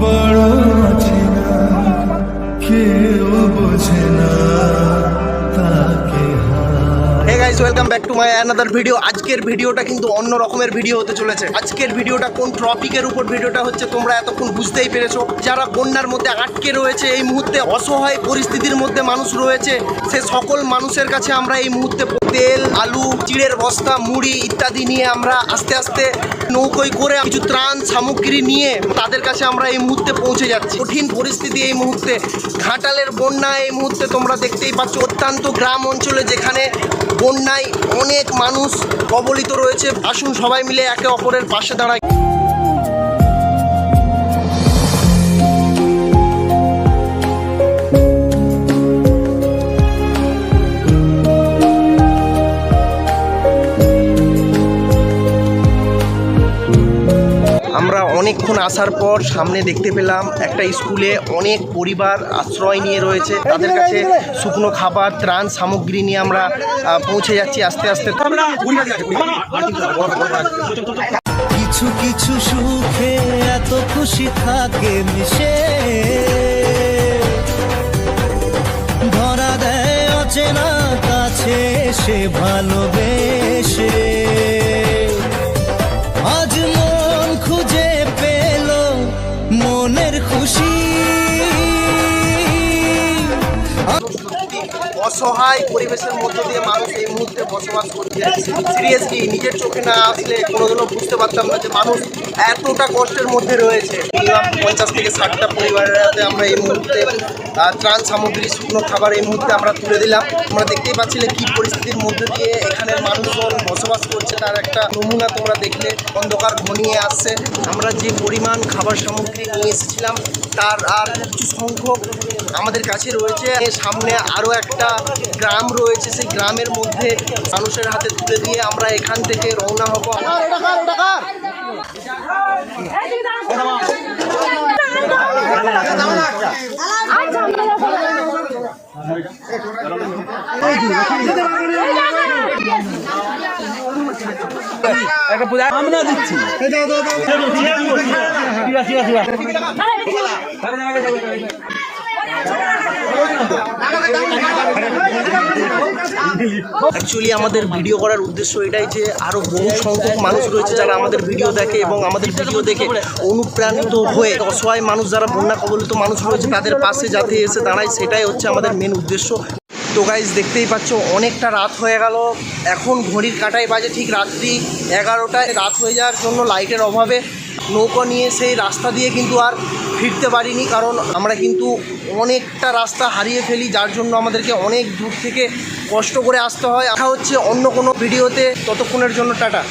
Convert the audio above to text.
বড় আছে না কেউ বোঝে না। Guys welcome back to my another video আজকের ভিডিওটা কিন্তু অন্য রকমের ভিডিও হতে চলেছে। আজকের ভিডিওটা কোন টপিকের উপর ভিডিওটা হচ্ছে তোমরা এতক্ষণ বুঝতেই পেরেছ। যারা বন্যার মধ্যে আটকে রয়েছে, এই মুহূর্তে অসহায় পরিস্থিতির মধ্যে মানুষ রয়েছে, সে সকল মানুষের কাছে আমরা এই মুহূর্তে তেল, আলু, চিড়ের বস্তা, মুড়ি ইত্যাদি নিয়ে আমরা আস্তে আস্তে নৌকোয় করে কিছু ত্রাণ সামগ্রী নিয়ে তাদের কাছে আমরা এই মুহূর্তে পৌঁছে যাচ্ছি। কঠিন পরিস্থিতি এই মুহূর্তে। ঘাটালের বন্যা এই মুহূর্তে তোমরা দেখতেই পাচ্ছ। অত্যন্ত গ্রাম অঞ্চলে যেখানে বন্যায় অনেক মানুষ কবলিত রয়েছে। আসুন সবাই মিলে একে অপরের পাশে দাঁড়ায় আমরা অনেকক্ষণ আসার পর সামনে দেখতে পেলাম একটা স্কুলে অনেক পরিবার আশ্রয় নিয়ে রয়েছে। তাদের কাছে শুকনো খাবার ত্রাণ সামগ্রী নিয়ে আমরা পৌঁছে যাচ্ছি আস্তে আস্তে। কিছু কিছু সুখে এত খুশি থাকে মিশে। ধরা দেয় অচেনা কাছে সে ভালোবেসে। 何? অসহায় পরিবেশের মধ্য দিয়ে মানুষ এই মুহূর্তে বসবাস করছে। সিরিয়াসলি নিজের চোখে না আসলে কোনোদিনও বুঝতে পারতাম না যে মানুষ এতটা কষ্টের মধ্যে রয়েছে। পঞ্চাশ থেকে ষাটটা পরিবারের আমরা এই মুহূর্তে ত্রাণ সামগ্রী, শুকনো খাবার এই মুহূর্তে আমরা তুলে দিলাম। আমরা দেখতেই পাচ্ছিলে কি পরিস্থিতির মধ্যে দিয়ে এখানের মানুষজন বসবাস করছে। তার একটা নমুনা তোমরা দেখলে, অন্ধকার ঘনিয়ে আসছে। আমরা যে পরিমাণ খাবার সামগ্রী নিয়ে এসেছিলাম, তার আর কিছু সংখ্যক আমাদের কাছে রয়েছে। সামনে আরও একটা গ্রাম রয়েছে সেই গ্রামের মধ্যে মানুষের হাতে তুলে দিয়ে আমরা এখান থেকে রওনা হব। অ্যাকচুয়ালি আমাদের ভিডিও করার উদ্দেশ্য এটাই যে আরও বহু সংখ্যক মানুষ রয়েছে যারা আমাদের ভিডিও দেখে এবং আমাদের ভিডিও দেখে অনুপ্রাণিত হয়ে অসহায় মানুষ যারা বন্যা কবলিত মানুষ রয়েছে, তাদের পাশে যাতে এসে দাঁড়ায়, সেটাই হচ্ছে আমাদের মেন উদ্দেশ্য। তো গাইজ দেখতেই পাচ্ছ, অনেকটা রাত হয়ে গেল। এখন ঘড়ির কাটায় বাজে ঠিক রাত্রি এগারোটায়। রাত হয়ে যাওয়ার জন্য লাইটের অভাবে নৌকা নিয়ে সেই রাস্তা দিয়ে কিন্তু আর ফিরতে পারিনি, কারণ আমরা কিন্তু অনেকটা রাস্তা হারিয়ে ফেলি, যার জন্য আমাদেরকে অনেক দূর থেকে কষ্ট করে আসতে হয়। দেখা হচ্ছে অন্য কোনো ভিডিওতে, ততক্ষণের জন্য টাটা।